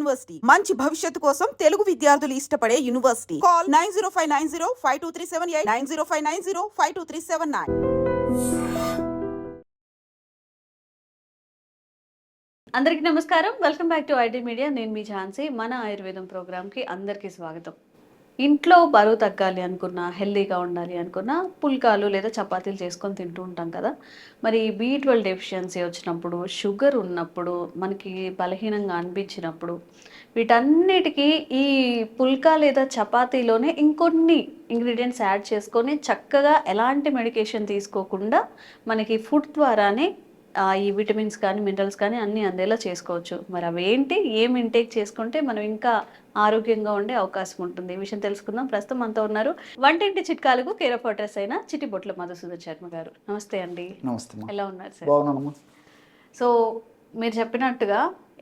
University. మంచి భవిష్యత్తు కోసం తెలుగు విద్యార్థులు ఇష్టపడే university. Call nine zero five nine zero five two three seven eight nine zero five nine zero five two three seven nine. అందరికీ నమస్కారం. Welcome back to IT media. నేను మీ ఝాన్సీ. మన ఆయుర్వేదం ప్రోగ్రామ్కి అందరికీ స్వాగతం. ఇంట్లో బరువు తగ్గాలి అనుకున్నా హెల్దీగా ఉండాలి అనుకున్నా పుల్కాలు లేదా చపాతీలు చేసుకొని తింటూ ఉంటాం కదా. మరి బీ ట్వెల్వ్ డెఫిషియన్సీ వచ్చినప్పుడు షుగర్ ఉన్నప్పుడు మనకి బలహీనంగా అనిపించినప్పుడు వీటన్నిటికీ ఈ పుల్కా లేదా చపాతీలోనే ఇంకొన్ని ఇంగ్రీడియంట్స్ యాడ్ చేసుకొని చక్కగా ఎలాంటి మెడికేషన్ తీసుకోకుండా మనకి ఫుడ్ ద్వారానే ఈ విటమిన్స్ కానీ మినరల్స్ కానీ అన్నీ అందేలా చేసుకోవచ్చు. మరి అవి ఏంటి ఏం ఇంటేక్ చేసుకుంటే మనం ఇంకా ఆరోగ్యంగా ఉండే అవకాశం ఉంటుంది. ఈ విషయం తెలుసుకుందాం. ప్రస్తుతం మనతో ఉన్నారు వంటింటి చిట్కాలకు కేర్ ఆఫ్ అడ్రస్ అయిన చిటిబొట్ల మధుసూదన్ శర్మ గారు. నమస్తే అండి. నమస్తే ఎలా ఉన్నారు సార్? సో మీరు చెప్పినట్టుగా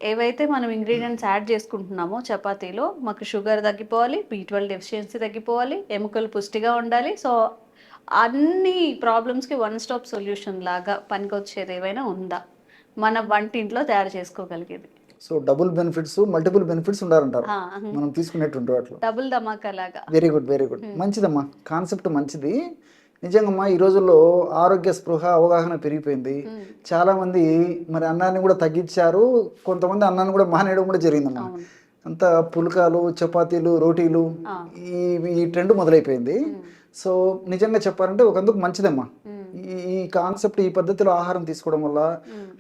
ఏవైతే మనం ఇంగ్రీడియంట్స్ యాడ్ చేసుకుంటున్నామో చపాతీలో మాకు షుగర్ తగ్గిపోవాలి బీ ట్వెల్వ్ డెఫిషియన్సీ తగ్గిపోవాలి ఎముకలు పుష్టిగా ఉండాలి. సో అన్ని ప్రాబ్లమ్స్కి వన్ స్టాప్ సొల్యూషన్ లాగా పనికొచ్చేది ఏవైనా ఉందా? మన వంటింట్లో తయారు చేసుకోగలిగేది. So double benefits multiple benefits ఉండాలంటారు. మనం తీసుకునేటువంటి వాటిలో. డబుల్ ధమాకా లాగా. వెరీ గుడ్ వెరీ గుడ్ మంచిదమ్మా. కాన్సెప్ట్ మంచిది. నిజంగమ్మా ఈ రోజుల్లో ఆరోగ్య స్పృహ అవగాహన పెరిగిపోయింది. చాలా మంది మరి అన్నాన్ని కూడా తగ్గించారు. కొంతమంది అన్నాన్ని కూడా మానేయడం కూడా జరిగిందమ్మా. అంత పుల్కాలు చపాతీలు రోటీలు. ఈ ఈ ట్రెండ్ మొదలైపోయింది. సో నిజంగా చెప్పాలంటే ఒకందుకు మంచిదమ్మా. ఈ ఈ కాన్సెప్ట్ ఈ పద్ధతిలో ఆహారం తీసుకోవడం వల్ల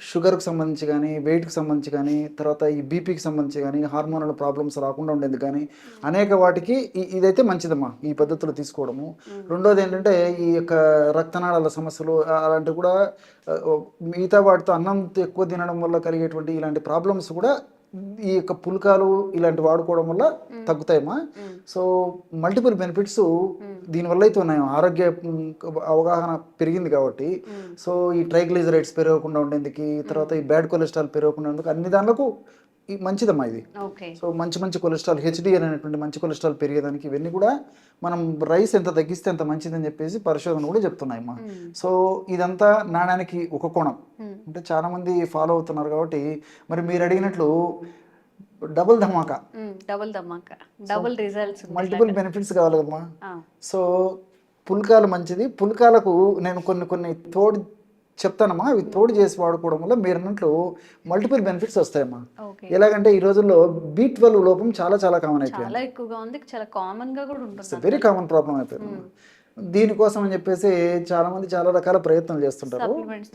షుగర్కి సంబంధించి కానీ వెయిట్కి సంబంధించి కానీ తర్వాత ఈ బీపీకి సంబంధించి కానీ హార్మోనల్ ప్రాబ్లమ్స్ రాకుండా ఉండేది కానీ అనేక వాటికి ఇదైతే మంచిదమ్మా ఈ పద్ధతిలో తీసుకోవడము. రెండోది ఏంటంటే ఈ యొక్క రక్తనాళాల సమస్యలు అలాంటివి కూడా మిగతా వాటితో అన్నం ఎక్కువ తినడం వల్ల కలిగేటువంటి ఇలాంటి ప్రాబ్లమ్స్ కూడా ఈ యొక్క పుల్కాలు ఇలాంటి వాడుకోవడం వల్ల తగ్గుతాయమ్మా. సో మల్టిపుల్ బెనిఫిట్స్ దీనివల్ల అయితే ఉన్నాయి. ఆరోగ్య అవగాహన పెరిగింది కాబట్టి. సో ఈ ట్రైగ్లిజరైడ్స్ పెరగకుండా ఉండేందుకు తర్వాత ఈ బ్యాడ్ కొలెస్ట్రాల్ పెరగకుండా ఉండేందుకు అన్ని దానిలకు ఈ మంచిదమ్మా ఇది. సో మంచి మంచి కొలెస్ట్రాల్ హెచ్డిఎల్ అనేటువంటి మంచి కొలెస్ట్రాల్ పెరిగేదానికి ఇవన్నీ కూడా మనం రైస్ ఎంత తగ్గిస్తే అంత మంచిదని చెప్పేసి పరిశోధన కూడా చెప్తున్నాయి అమ్మా సో ఇదంతా నాణానికి ఒక కోణం. అంటే చాలా మంది ఫాలో అవుతున్నారు కాబట్టి మరి మీరు అడిగినట్లు డబుల్ ధమాకా. డబుల్ ధమాకా. డబుల్ రిజల్ట్స్ మల్టిపుల్ బెనిఫిట్స్ కావాలి కదమ్మా. సో పుల్కాలు మంచిది. పుల్కాలకు నేను కొన్ని కొన్ని తోడు చెప్తానమ్మా అవి తోడు చేసి వాడుకోవడం వల్ల మీరు అన్నట్లు మల్టిపుల్ బెనిఫిట్స్ వస్తాయమ్మా. ఎలాగంటే ఈ రోజుల్లో బీ ట్వెల్వ్ లోపం చాలా చాలా కామన్ అయిపోయింది. చాలా ఎక్కువగా ఉంది చాలా కామన్గా కూడా ఉంటుంది వెరీ కామన్ ప్రాబ్లం అయిపోయింది. దీనికోసం అని చెప్పేసి చాలా మంది చాలా రకాల ప్రయత్నాలు చేస్తుంటారు. సప్లిమెంట్స్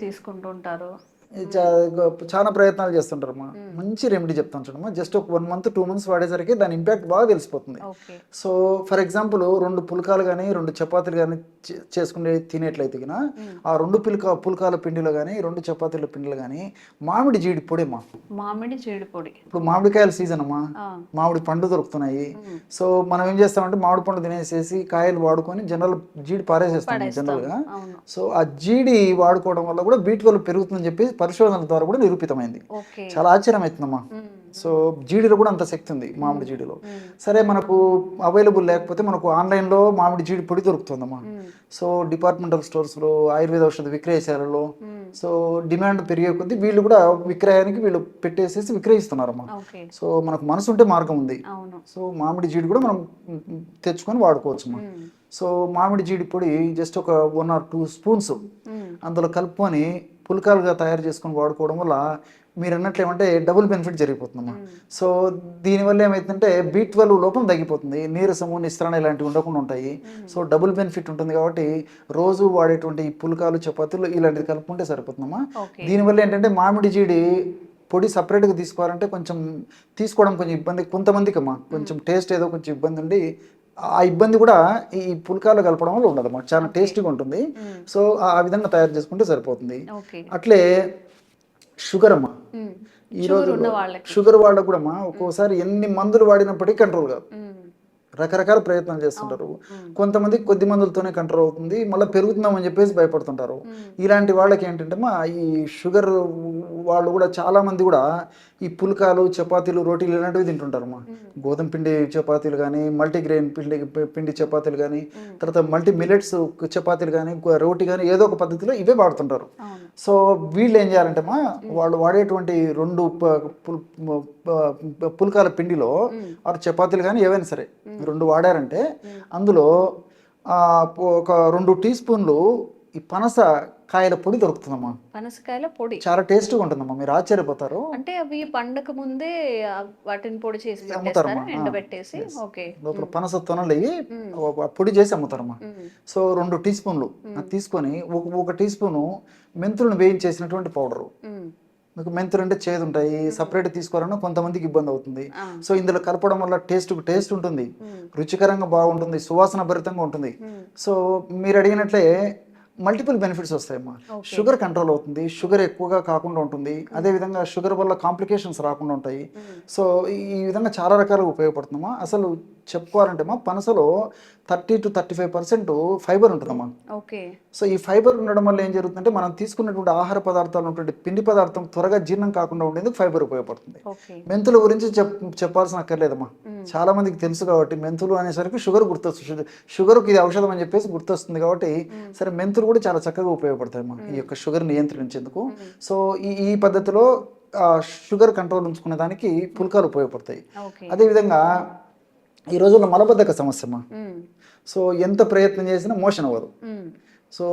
చాలా ప్రయత్నాలు చేస్తుంటారు అమ్మా మంచి రెమెడీ చెప్తాను చూడమ్మా. జస్ట్ ఒక వన్ మంత్ టూ మంత్స్ వాడేసరికి దాని ఇంపాక్ట్ బాగా తెలిసిపోతుంది. సో ఫర్ ఎగ్జాంపుల్ రెండు పుల్కాలు కానీ రెండు చపాతీలు కానీ చేసుకునే తినేట్లయితే ఆ రెండు పుల్కా పుల్కాల పిండిలో కానీ రెండు చపాతీల పిండిలో కానీ మామిడి జీడి పొడి అమ్మా. మామిడి జీడి పొడి. ఇప్పుడు మామిడికాయల సీజన్ అమ్మా. మామిడి పండు దొరుకుతున్నాయి. సో మనం ఏం చేస్తామంటే మామిడి పండు తినేసేసి కాయలు వాడుకొని జనరల్ జీడి పారేసేస్తాం జనరల్గా అవును. సో ఆ జీడి వాడుకోవడం వల్ల కూడా బీట్ వల్ల పెరుగుతుందని చెప్పి పరిశోధనల ద్వారా కూడా నిరూపితమైంది. చాలా ఆశ్చర్యం అవుతుందమ్మా సో జీడిలో కూడా అంత శక్తి ఉంది మామిడి జీడిలో. సరే మనకు అవైలబుల్ లేకపోతే మనకు ఆన్లైన్లో మామిడి జీడి పొడి దొరుకుతుందమ్మా. సో డిపార్ట్మెంటల్ స్టోర్స్లో ఆయుర్వేద ఔషధ విక్రయశాలలో సో డిమాండ్ పెరిగే కొద్దీ వీళ్ళు కూడా విక్రయానికి వీళ్ళు పెట్టేసేసి విక్రయిస్తున్నారమ్మా. సో మనకు మనసు ఉంటే మార్గం ఉంది. సో మామిడి జీడి కూడా మనం తెచ్చుకొని వాడుకోవచ్చు అమ్మా సో మామిడి జీడి పొడి జస్ట్ ఒక వన్ ఆర్ టూ స్పూన్స్ అందులో కలుపుకొని పుల్కాలుగా తయారు చేసుకొని వాడుకోవడం వల్ల మీరు అన్నట్లు ఏమంటే డబుల్ బెనిఫిట్ జరిగిపోతుందమ్మా. సో దీనివల్ల ఏమైతుందంటే బీ ట్వెల్వ్ లోపం తగ్గిపోతుంది. నీరసము నిస్త్రణ ఇలాంటివి ఉండకుండా ఉంటాయి. సో డబుల్ బెనిఫిట్ ఉంటుంది కాబట్టి రోజు వాడేటువంటి ఈ పుల్కాలు చపాతీలు ఇలాంటివి కలుపుకుంటే సరిపోతుందమ్మా. దీనివల్ల ఏంటంటే మామిడి జీడి పొడి సపరేట్గా తీసుకోవాలంటే కొంచెం తీసుకోవడం కొంచెం ఇబ్బంది. కొంతమందికి అమ్మా కొంచెం టేస్ట్ ఏదో కొంచెం ఇబ్బంది ఉండి ఆ ఇబ్బంది కూడా ఈ పుల్కాలు కలపడం వల్ల ఉండదు అన్నమాట. చాలా టేస్టీగా ఉంటుంది. సో ఆ విధంగా తయారు చేసుకుంటే సరిపోతుంది. అట్లే షుగర్ అమ్మా. ఈ షుగర్ రోజు షుగర్ వాళ్ళకు కూడా అమ్మా ఒక్కోసారి ఎన్ని మందులు వాడినప్పటికీ కంట్రోల్ కాదు. రకరకాల ప్రయత్నాలు చేస్తుంటారు. కొంతమంది కొద్ది మందులతోనే కంట్రోల్ అవుతుంది. మళ్ళీ పెరుగుతుందామని చెప్పేసి భయపడుతుంటారు. ఇలాంటి వాళ్ళకి ఏంటంటే మా ఈ షుగర్ వాళ్ళు కూడా చాలా మంది కూడా ఈ పుల్కాలు చపాతీలు రోటీలు ఇలాంటివి తింటుంటారు అమ్మా. గోధుమ పిండి చపాతీలు కానీ మల్టీగ్రెయిన్ పిండి పిండి చపాతీలు కానీ తర్వాత మల్టీ మిలెట్స్ చపాతీలు కానీ రోటీ కానీ ఏదో ఒక పద్ధతిలో ఇవే వాడుతుంటారు. సో వీళ్ళు ఏం చేయాలంటే మా వాళ్ళు వాడేటువంటి రెండు పుల్కాల పిండిలో ఆరు చపాతీలు కానీ ఏవైనా సరే రెండు వాడారంటే అందులో ఒక రెండు టీ స్పూన్లు ఈ పనస కాయల పొడి దొరుకుతుందమ్మా. పనసకాయల పొడి. చాలా టేస్ట్గా ఉంటుందమ్మా మీరు ఆశ్చర్యపోతారు. అంటే అవి పండక ముందే వాటిని పొడి చేసి అమ్ముతారమ్మా. పెట్టేస్తారా? ఎండబెట్టేసి? ఓకే. లోపల పనస తొనలు పొడి చేసి అమ్ముతారమ్మా. సో రెండు టీ స్పూన్లు తీసుకొని ఒక ఒక టీ స్పూను మెంతులను వేయించేసినటువంటి పౌడరు. మీకు మెంతులు అంటే చేదు ఉంటాయి సపరేట్ తీసుకోవాలన్నా కొంతమందికి ఇబ్బంది అవుతుంది. సో ఇందులో కలపడం వల్ల టేస్ట్ టేస్ట్ ఉంటుంది. రుచికరంగా బాగుంటుంది సువాసన భరితంగా ఉంటుంది. సో మీరు అడిగినట్లే మల్టిపుల్ బెనిఫిట్స్ వస్తాయమ్మా. షుగర్ కంట్రోల్ అవుతుంది షుగర్ ఎక్కువగా కాకుండా ఉంటుంది. అదేవిధంగా షుగర్ వల్ల కాంప్లికేషన్స్ రాకుండా ఉంటాయి. సో ఈ- విధంగా చాలా రకాలుగా ఉపయోగపడుతుందమ్మా. అసలు చెప్పుకోవాలంటే మా పనసలో thirty to thirty five percent fibre ఉంటుందమ్మా. ఓకే సో ఈ ఫైబర్ ఉండడం వల్ల ఏం జరుగుతుందంటే మనం తీసుకున్నటువంటి ఆహార పదార్థాలు ఉన్నటువంటి పిండి పదార్థం త్వరగా జీర్ణం కాకుండా ఉండేందుకు ఫైబర్ ఉపయోగపడుతుంది. మెంతుల గురించి చెప్ చెప్పాల్సిన అక్కర్లేదమ్మా. చాలా మందికి తెలుసు కాబట్టి మెంతులు అనేసరికి షుగర్ గుర్తొస్తుంది. షుగర్ షుగర్కి ఇది ఔషధం అని చెప్పేసి గుర్తొస్తుంది కాబట్టి సరే మెంతులు కూడా చాలా చక్కగా ఉపయోగపడతాయమ్మా ఈ యొక్క షుగర్ నియంత్రించేందుకు. సో ఈ ఈ పద్ధతిలో షుగర్ కంట్రోల్ ఉంచుకునే దానికి పుల్కాలు ఉపయోగపడతాయి. అదేవిధంగా ఈ రోజుల్లో మలబద్ధక సమస్య సో ఎంత ప్రయత్నం చేసినా మోషన్ అవ్వదు. సో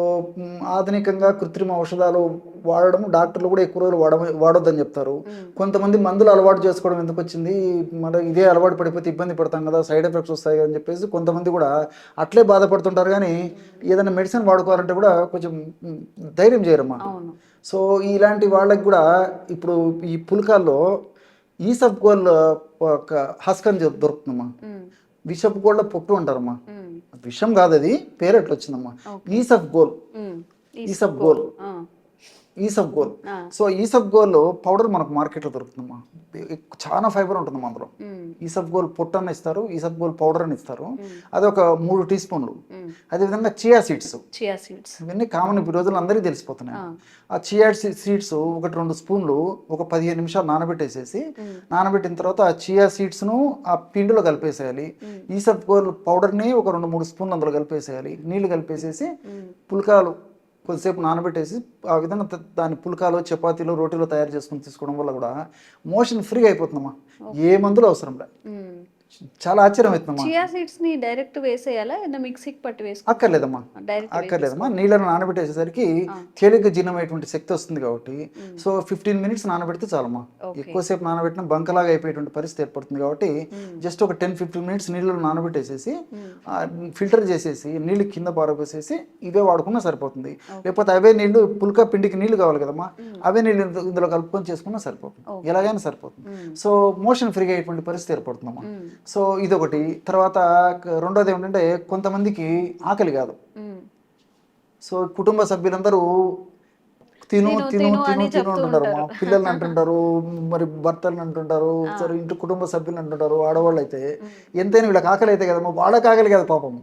ఆధునికంగా కృత్రిమ ఔషధాలు వాడడం డాక్టర్లు కూడా ఎక్కువ రోజులు వాడ వాడొద్దని చెప్తారు. కొంతమంది మందులు అలవాటు చేసుకోవడం ఎందుకు వచ్చింది? మన ఇదే అలవాటు పడిపోతే ఇబ్బంది పడతాం కదా సైడ్ ఎఫెక్ట్స్ వస్తాయి అని చెప్పేసి కొంతమంది కూడా అట్లే బాధపడుతుంటారు. కానీ ఏదైనా మెడిసిన్ వాడుకోవాలంటే కూడా కొంచెం ధైర్యం చేయరమ్మా సో ఇలాంటి వాళ్ళకి కూడా ఇప్పుడు ఈ పుల్కాల్లో ఈ సబ్ గోల్ ఒక హస్కన్ దొరుకుతుందమ్మా విషపు గోళ్ళ పొట్టు అంటారమ్మా మ్మ్. విషం కాదు అది పేరు ఎట్లా వచ్చిందమ్మా ఈసఫ్ గోల్ మ్మ్. ఈసఫ్ గోల్ ఆ. ఈసఫ్ గోల్. సో ఈసఫ్ గోల్ పౌడర్ మనకు మార్కెట్లో దొరుకుతుందమ్మా. చాలా ఫైబర్ ఉంటుందమ్మా అందులో. ఈసఫ్ గోల్ పొట్టు అని ఇస్తారు ఈసఫ్ గోల్ పౌడర్ అని ఇస్తారు అది ఒక మూడు టీ స్పూన్లు. అదేవిధంగా చియా సీడ్స్. Chia seeds. ఇవన్నీ కామన్ ఈ రోజుల్లో అందరికీ తెలిసిపోతున్నాయి. ఆ. చియా సీడ్స్ ఒకటి రెండు స్పూన్లు ఒక పదిహేను నిమిషాలు నానబెట్టేసేసి నానబెట్టిన తర్వాత ఆ చియా సీడ్స్ను ఆ పిండిలో కలిపేసేయాలి. ఈ సబ్ గోల్ పౌడర్ని ఒక రెండు మూడు స్పూన్లు అందులో కలిపేసేయాలి. నీళ్ళు కలిపేసేసి పుల్కాలు కొద్దిసేపు నానబెట్టేసి ఆ విధంగా దాని పుల్కాలు చపాతీలు రోటీలు తయారు చేసుకుని తీసుకోవడం వల్ల కూడా మోషన్ ఫ్రీగా అయిపోతుందమ్మా. ఏ మందులు అవసరం లే. మ్మ్. చాలా ఆశ్చర్యం అవుతుందమ్మా చియా సీడ్స్ని డైరెక్ట్ వేసేయాలా? ఏదైనా మిక్సీకి పట్టి వేసుకో అక్కర్లేదమ్మా. డైరెక్ట్ అక్కర్లేదమ్మా. నీళ్ళను నానబెట్టేసేసరికి తేలిక జీర్ణమయ్యేటువంటి శక్తి వస్తుంది కాబట్టి సో ఫిఫ్టీన్ మినిట్స్ నానబెడితే చాలమ్మా. ఎక్కువసేపు నానబెట్టిన బంకలాగా అయిపోయేటువంటి పరిస్థితి ఏర్పడుతుంది కాబట్టి జస్ట్ ఒక టెన్ ఫిఫ్టీన్ మినిట్స్ నీళ్ళు నానబెట్టేసేసి ఫిల్టర్ చేసేసి నీళ్ళు కింద పారబోసేసి ఇవే వాడుకున్నా సరిపోతుంది. లేకపోతే అవే నీళ్ళు పుల్కా పిండికి నీళ్ళు కావాలి కదమ్మా. అవే నీళ్ళు ఇందు- ఇందులో కలుపుకొని చేసుకున్నా సరిపోతుంది. ఎలాగైనా సరిపోతుంది. సో మోషన్ ఫ్రీగా అయ్యేటువంటి పరిస్థితి ఏర్పడుతుందమ్మా. సో ఇదొకటి తర్వాత రెండోది ఏమిటంటే కొంతమందికి ఆకలి కాదు. సో కుటుంబ సభ్యులందరూ తిను తిను, తిను తిను అంటుంటారు. మా. పిల్లల్ని అంటుంటారు మరి భర్తలను అంటుంటారు సరే ఇంటి కుటుంబ సభ్యులు అంటుంటారు ఆడవాళ్ళు అయితే ఎంతైనా వీళ్ళకి ఆకలి అయితే కదమ్మా వాళ్ళకి ఆకలి కదా పాపం.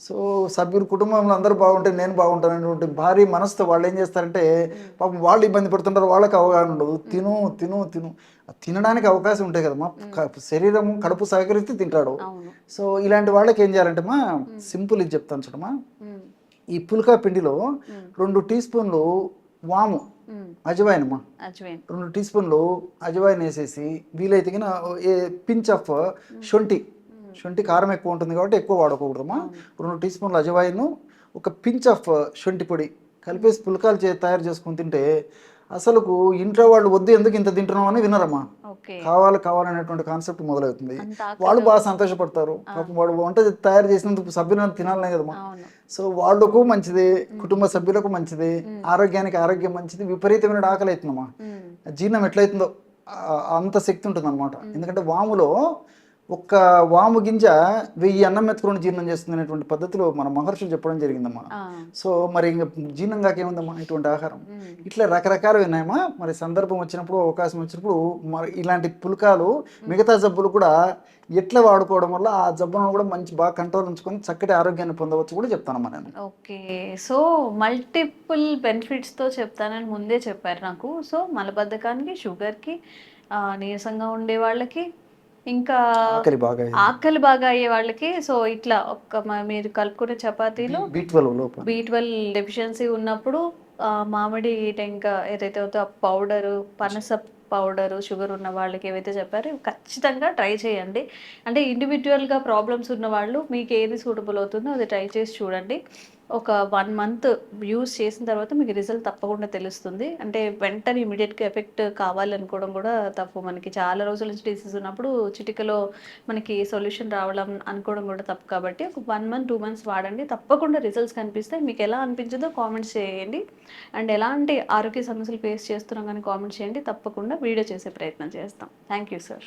సో సభ్యులు కుటుంబంలో అందరూ బాగుంటే నేను బాగుంటాను అనేటువంటి భారీ మనసుతో వాళ్ళు ఏం చేస్తారంటే పాపం వాళ్ళు ఇబ్బంది పడుతుంటారు వాళ్ళకి అవగాహన ఉండదు. తిను తిను తిను. తినడానికి అవకాశం ఉంటాయి కదమ్మా. శరీరం కడుపు సహకరిస్తే తింటాడు. సో ఇలాంటి వాళ్ళకి ఏం చేయాలంటే మా సింపుల్ ఇది చెప్తాను చూడమ్మా. మ్మ్. ఈ పుల్కా పిండిలో రెండు టీ స్పూన్లు వాము. అజవాయిన్ అమ్మా. రెండు టీ స్పూన్లు అజవాయిన్ వేసేసి వీలైతే కింద ఏ పించ్ ఆఫ్ శొంఠి. శొంఠి కారం ఎక్కువ ఉంటుంది కాబట్టి ఎక్కువ వాడకూడదమ్మా. రెండు టీ స్పూన్లు అజవాయిన్ ఒక పించ్ ఆఫ్ శొంఠి పొడి కలిపేసి పుల్కాలు చే తయారు చేసుకుని తింటే అసలుకు ఇంట్లో వాళ్ళు వద్దు ఎందుకు ఇంత తింటున్నాం అని వినరమ్మా. కావాలి కావాలనేటువంటి కాన్సెప్ట్ మొదలవుతుంది. వాళ్ళు బాగా సంతోషపడతారు. పాపం వాడు వంట తయారు చేసినందుకు సభ్యులను తినాలనే కదమ్మా. సో వాళ్ళకు మంచిది కుటుంబ సభ్యులకు మంచిది ఆరోగ్యానికి ఆరోగ్యం మంచిది విపరీతమైన ఆకలి అవుతుందమ్మా. మ్మ్. జీర్ణం ఎట్లయితుందో అంత శక్తి ఉంటుంది అనమాట ఎందుకంటే వాములో ఒక్క వాము గింజ వెయ్యి అన్నం మెత్తుకొని జీర్ణం చేస్తుంది అనేటువంటి పద్ధతిలో మన మహర్షులు చెప్పడం జరిగిందమ్మా. సో మరి ఇంకా జీర్ణం కాకేముందమ్మా ఇటువంటి ఆహారం. ఇట్లా రకరకాలు ఉన్నాయమ్మా మరి సందర్భం వచ్చినప్పుడు అవకాశం వచ్చినప్పుడు మరి ఇలాంటి పుల్కాలు మిగతా జబ్బులు కూడా ఎట్లా వాడుకోవడం వల్ల ఆ జబ్బును కూడా మంచి బాగా కంట్రోల్ ఉంచుకొని చక్కటి ఆరోగ్యాన్ని పొందవచ్చు కూడా చెప్తానమ్మా నేను. ఓకే. సో మల్టిపుల్ బెనిఫిట్స్తో చెప్తానని ముందే చెప్పారు నాకు. సో మలబద్ధకానికి షుగర్కి నీరసంగా ఉండే వాళ్ళకి ఇంకా ఆకలి బాగా ఆకలి బాగా అయ్యే వాళ్ళకి సో ఇట్లా ఒక్క మ- మీరు కలుపుకునే చపాతీలు B twelve B twelve deficiency ఉన్నప్పుడు మామిడి టెంక ఏదైతే అవుతుందో ఆ పౌడరు పనస పౌడర్ షుగర్ ఉన్న వాళ్ళకి ఏవైతే చెప్పారో ఖచ్చితంగా ట్రై చేయండి. అంటే ఇండివిజువల్గా ప్రాబ్లమ్స్ ఉన్న వాళ్ళు మీకు ఏది సూటబుల్ అవుతుందో అది ట్రై చేసి చూడండి. ఒక వన్ మంత్ యూస్ చేసిన తర్వాత మీకు రిజల్ట్ తప్పకుండా తెలుస్తుంది. అంటే వెంటనే ఇమీడియట్గా ఎఫెక్ట్ కావాలనుకోవడం కూడా తప్పు. మనకి చాలా రోజుల నుంచి డిసీజ్ ఉన్నప్పుడు చిటికలో మనకి సొల్యూషన్ రావడం అనుకోవడం కూడా తప్పు కాబట్టి ఒక వన్ మంత్ టూ మంత్స్ వాడండి. తప్పకుండా రిజల్ట్స్ కనిపిస్తాయి మీకు ఎలా అనిపించదో కామెంట్స్ చేయండి. అండ్ ఎలాంటి ఆరోగ్య సమస్యలు ఫేస్ చేస్తున్నాం కానీ కామెంట్ చేయండి. తప్పకుండా వీడియో చేసే ప్రయత్నం చేస్తాం. Thank you sir